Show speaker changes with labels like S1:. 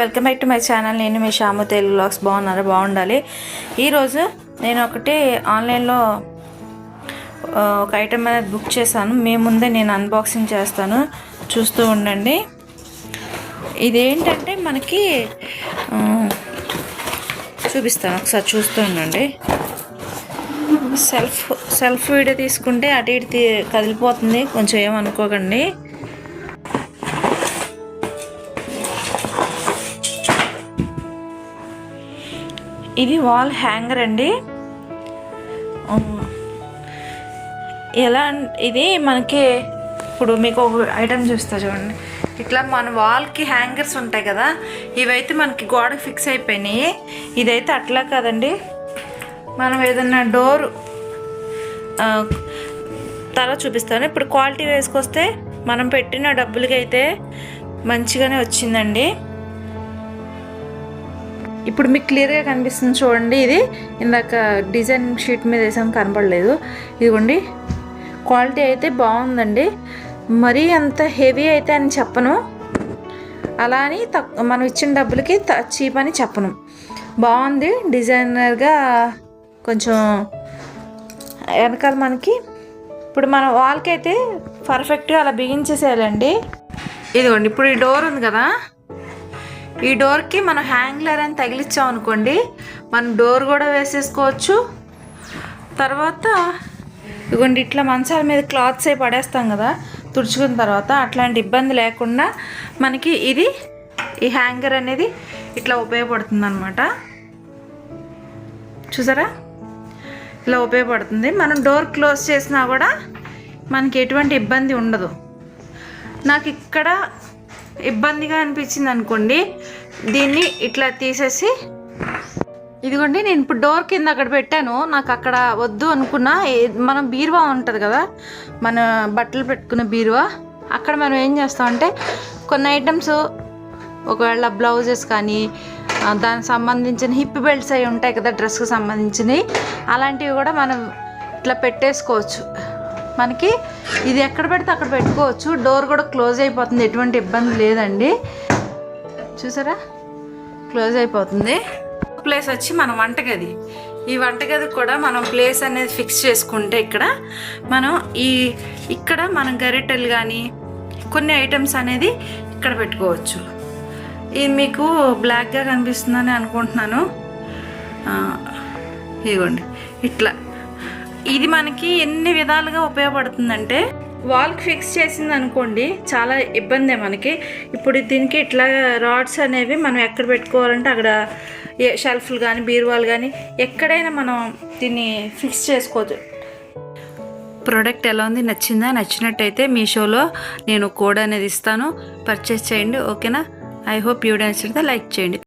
S1: Welcome back to my channel. నేను మీ Shamu Telugu blogs బాగున్నారా? బాగుండాలి. ఈరోజు నేను ఒకటి ఆన్లైన్లో ఒక ఐటమ్ అనేది బుక్ చేశాను. మీ ముందే నేను అన్బాక్సింగ్ చేస్తాను. చూస్తూ ఉండండి. ఇదేంటంటే మనకి చూపిస్తాను. ఒకసారి చూస్తూ ఉండండి. సెల్ఫ్ సెల్ఫ్ వీడియో తీసుకుంటే అటు ఇటు తీ- కదిలిపోతుంది. కొంచెం ఏమనుకోకండి. ఇది వాల్ హ్యాంగర్ అండి. ఎలా అన్- ఇది మనకి ఇప్పుడు మీకు ఒక ఐటమ్ చూస్తా చూడండి. ఇట్లా మన వాల్కి హ్యాంగర్స్ ఉంటాయి కదా ఇవైతే మనకి గోడకి ఫిక్స్ అయిపోయినాయి. ఇదైతే అట్లా కాదండి. మనం ఏదన్నా డోర్ తర్వాత చూపిస్తాను. ఇప్పుడు క్వాలిటీ వేసుకొస్తే మనం పెట్టిన డబ్బులకి అయితే మంచిగానే వచ్చిందండి. ఇప్పుడు మీకు క్లియర్గా కనిపిస్తుంది చూడండి ఇది ఇందాక డిజైన్ షీట్ మీద వేసాం కనపడలేదు ఇదిగోండి క్వాలిటీ అయితే బాగుందండి. మరీ అంత హెవీ అయితే అని చెప్పను. అలా అని మనం ఇచ్చిన డబ్బులకి చీప్ అని చెప్పను. బాగుంది డిజైనర్గా కొంచెం వెనకాల మనకి. ఇప్పుడు మన వాల్కి అయితే పర్ఫెక్ట్గా అలా బిగించేసేయాలండి. ఇదిగోండి ఇప్పుడు ఈ డోర్ ఉంది కదా. ఈ డోర్కి మనం హ్యాంగ్లర్ అని తగిలిచ్చాం అనుకోండి మనం డోర్ కూడా వేసేసుకోవచ్చు. తర్వాత ఇదిగోండి ఇట్లా మంచాల మీద క్లాత్స్ అయి పడేస్తాం కదా తుడుచుకున్న తర్వాత అట్లాంటి ఇబ్బంది లేకుండా మనకి ఇది ఈ హ్యాంగర్ అనేది ఇట్లా ఉపయోగపడుతుంది అనమాట చూసారా? ఇలా ఉపయోగపడుతుంది. మనం డోర్ క్లోజ్ చేసినా కూడా మనకి ఎటువంటి ఇబ్బంది ఉండదు. నాకు ఇక్కడ ఇబ్బందిగా అనిపించింది అనుకోండి దీన్ని ఇట్లా తీసేసి ఇదిగోండి నేను ఇప్పుడు డోర్ కింద అక్కడ పెట్టాను. నాకు అక్కడ వద్దు అనుకున్నా మనం బీరువా ఉంటుంది కదా మన బట్టలు పెట్టుకునే బీరువా అక్కడ మనం ఏం చేస్తామంటే కొన్ని ఐటమ్స్ ఒకవేళ బ్లౌజెస్ కానీ దానికి సంబంధించిన హిప్ బెల్ట్స్ అవి ఉంటాయి కదా డ్రెస్కి సంబంధించినవి అలాంటివి కూడా మనం ఇట్లా పెట్టేసుకోవచ్చు. మనకి ఇది ఎక్కడ పెడితే అక్కడ పెట్టుకోవచ్చు. డోర్ కూడా క్లోజ్ అయిపోతుంది ఎటువంటి ఇబ్బంది లేదండి. చూసారా? క్లోజ్ అయిపోతుంది. ప్లేస్ వచ్చి మన వంటగది. ఈ వంటగది కూడా మనం ప్లేస్ అనేది ఫిక్స్ చేసుకుంటే ఇక్కడ మనం ఈ ఇక్కడ మనం గరిటెలు కానీ కొన్ని ఐటమ్స్ అనేది ఇక్కడ పెట్టుకోవచ్చు. ఇది మీకు బ్లాక్గా కనిపిస్తుందని అనుకుంటున్నాను. ఇదిగోండి. ఇట్లా. ఇది మనకి ఎన్ని విధాలుగా ఉపయోగపడుతుందంటే వాల్కి ఫిక్స్ చేసింది అనుకోండి చాలా ఇబ్బందే మనకి. ఇప్పుడు దీనికి ఇట్లా రాడ్స్ అనేవి మనం ఎక్కడ పెట్టుకోవాలంటే అక్కడ ఏ షెల్ఫ్లు కానీ బీరువాలు కానీ ఎక్కడైనా మనం దీన్ని ఫిక్స్ చేసుకోవచ్చు. ప్రోడక్ట్ ఎలా ఉంది? నచ్చిందా? నచ్చినట్టయితే మీషోలో నేను కోడ్ అనేది ఇస్తాను. పర్చేస్ చేయండి ఓకేనా? ఐ హోప్ వీడియో నచ్చితే లైక్ చేయండి.